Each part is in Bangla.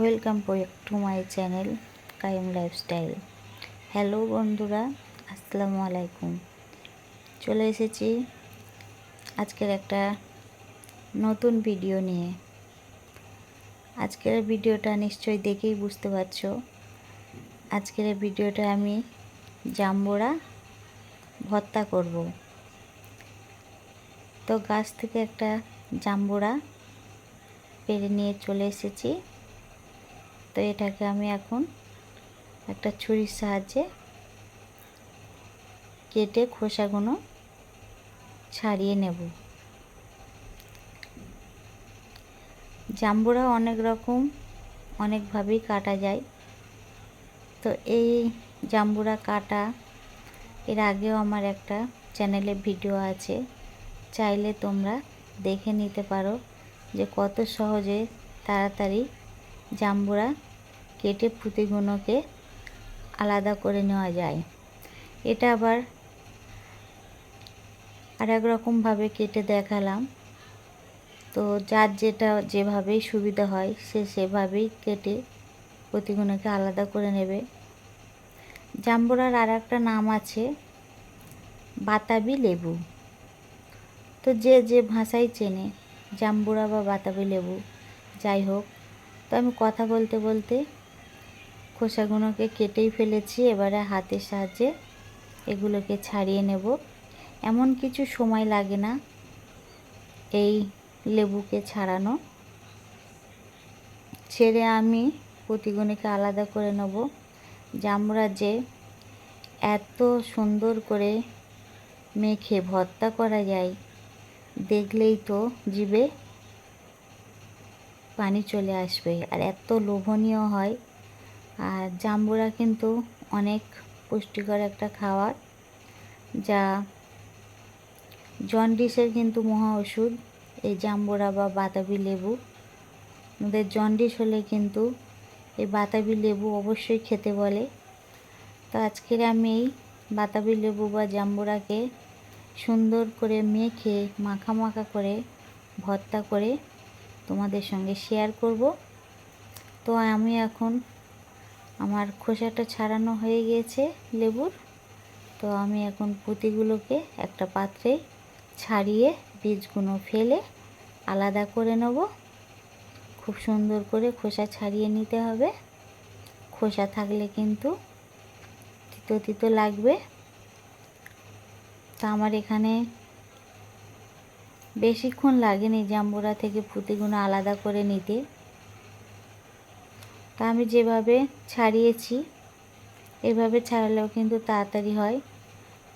Welcome back to my channel Qayyim lifestyle. Hello বন্ধুরা, আসসালামু আলাইকুম। চলে এসেছি আজকের একটা নতুন ভিডিও নিয়ে। আজকের ভিডিওটা নিশ্চয়ই দেখেই বুঝতে পারছ। আজকের ভিডিওটা আমি জাম্বুরা ভর্তা করব। তো গাছ থেকে একটা জাম্বুরা পেরে নিয়ে চলে এসেছি। তো এটাকে আমি এখন একটা ছুরির সাহায্যে কেটে খোসাগুলো ছাড়িয়ে নেব। জাম্বুরা অনেক রকম, অনেকভাবেই কাটা যায়। তো এই জাম্বুরা কাটা, এর আগেও আমার একটা চ্যানেলে ভিডিও আছে। চাইলে তোমরা দেখে নিতে পারো যে কত সহজে তাড়াতাড়ি জাম্বুরা কেটে পুঁতিগুলোকে আলাদা করে নেওয়া যায়। এটা আবার আর এক রকমভাবে কেটে দেখালাম। তো যার যেটা যেভাবেই সুবিধা হয়, সে সেভাবেই কেটে পুঁতিগুলোকে আলাদা করে নেবে। জাম্বুরার আর একটা নাম আছে, বাতাবি লেবু। তো যে যে ভাষাই চেনে, জাম্বুরা বা বাতাবি লেবু, যাই হোক, তো আমি কথা বলতে বলতে খোসাগুলোকে কেটেই ফেলেছি, এবারে হাতের সাহায্যে এগুলোকে ছাড়িয়ে নেব। এমন কিছু সময় লাগে না এই লেবুকে ছাড়ানো। ছেড়ে আমি প্রতিগুণিকে আলাদা করে নেব। জামরা যে এত সুন্দর করে মেখে ভর্তা করা যায়, দেখলেই তো জিবে পানি চলে আসবে। আর এত লোভনীয় হয় আর জাম্বুরা কিন্তু অনেক পুষ্টিকর একটা খাবার, যা জন্ডিসের কিন্তু মহা ওষুধ, এই জাম্বুরা বা বাতাবি লেবু। আমাদের জন্ডিস হলে কিন্তু এই বাতাবি লেবু অবশ্যই খেতে বলে। তো আজকের আমি এই বাতাবি লেবু বা জাম্বুরাকে সুন্দর করে মেখে, মাখা মাখা করে ভর্তা করে তোমাদের সঙ্গে শেয়ার করব। তো আমি এখন আমার খোসাটা ছাড়ানো হয়ে গিয়েছে লেবুর। তো আমি এখন পুঁতিগুলোকে একটা পাত্রে ছাড়িয়ে বীজগুলো ফেলে আলাদা করে নেব। খুব সুন্দর করে খোসা ছাড়িয়ে নিতে হবে। খোসা থাকলে কিন্তু তিতো তিতো লাগবে। তা আমার এখানে বেশিক্ষণ লাগেনি জাম্বুরা থেকে পুঁতিগুলো আলাদা করে নিতে। তা আমি যেভাবে ছাড়িয়েছি, এভাবে ছাড়ালেও কিন্তু তাড়াতাড়ি হয়।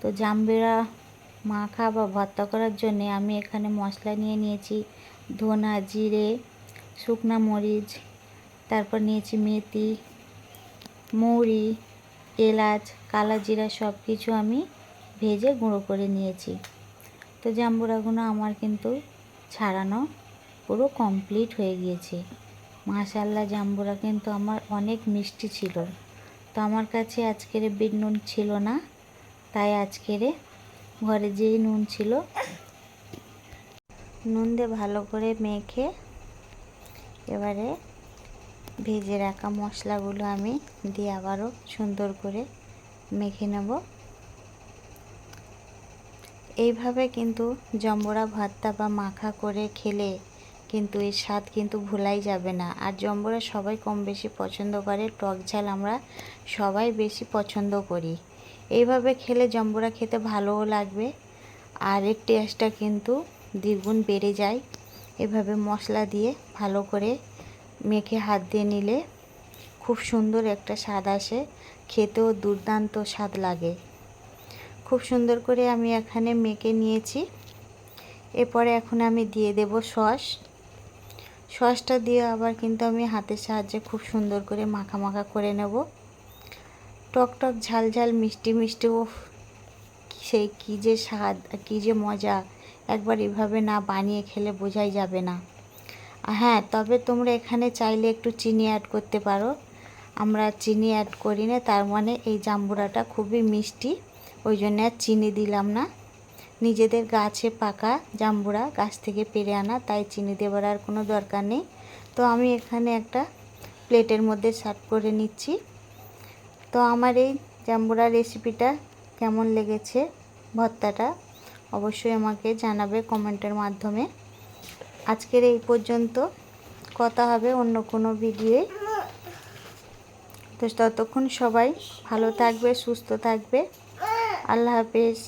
তো জাম্বুরা মাখা বা ভর্তা করার জন্যে আমি এখানে মশলা নিয়ে নিয়েছি, ধনা, জিরে, শুকনা মরিচ, তারপর নিয়েছি মেথি, মৌরি, এলাচ, কালা জিরা সব কিছু আমি ভেজে গুঁড়ো করে নিয়েছি। তো জাম্বুরাগুলো আমার কিন্তু ছাড়ানো পুরো কমপ্লিট হয়ে গিয়েছে। মাশাল্লাহ জাম্বুরা কিন্তু আমার অনেক মিষ্টি ছিল। তো আমার কাছে আজকের বিট নুন ছিল না, তাই আজকের ঘরে যেই নুন ছিল, নুন দিয়ে ভালো করে মেখে এবারে ভেজে রাখা মশলাগুলো আমি দিয়ে আবারও সুন্দর করে মেখে নেব। এইভাবে কিন্তু জম্বরা ভাতটা বা মাখা করে খেলে কিন্তু এর স্বাদ কিন্তু ভোলাই যাবে না। আর জম্বরা সবাই কম বেশি পছন্দ করে, টক ঝাল আমরা সবাই বেশি পছন্দ করি। এইভাবে খেলে জম্বরা খেতে ভালোও লাগবে, আর এর টেস্টটা কিন্তু দ্বিগুণ বেড়ে যায়। এভাবে মশলা দিয়ে ভালো করে মেখে হাত দিয়ে নিলে খুব সুন্দর একটা স্বাদ আসে, খেতেও দুর্দান্ত স্বাদ লাগে। খুব সুন্দর করে আমি এখানে মেখে নিয়েছি। এরপরে এখন আমি দিয়ে দেব সস। সসটা দিয়ে আবার কিন্তু আমি হাতের সাহায্যে খুব সুন্দর করে মাখা মাখা করে নেব। টক টক ঝাল ঝাল, মিষ্টি মিষ্টি ও সেই কী যে স্বাদ, কী যে মজা। একবার এভাবে না বানিয়ে খেলে বোঝাই যাবে না। হ্যাঁ তবে তোমরা এখানে চাইলে একটু চিনি অ্যাড করতে পারো। আমরা চিনি অ্যাড করি না, তার মানে এই জাম্বুরাটা খুবই মিষ্টি, ওই জন্য আর চিনি দিলাম না। নিজেদের গাছে পাকা জাম্বুরা গাছ থেকে পেরে আনা, তাই চিনি দেবার আর কোনো দরকার নেই। তো আমি এখানে একটা প্লেটের মধ্যে সার্ভ করে নিচ্ছি। তো আমার এই জাম্বুরা রেসিপিটা কেমন লেগেছে, ভর্তাটা অবশ্যই আমাকে জানাবে কমেন্টের মাধ্যমে। আজকের এই পর্যন্ত কথা হবে অন্য কোনো ভিডিওয়ে। তো ততক্ষণ সবাই ভালো থাকবে, সুস্থ থাকবে। আল্লাহ হাফেজ।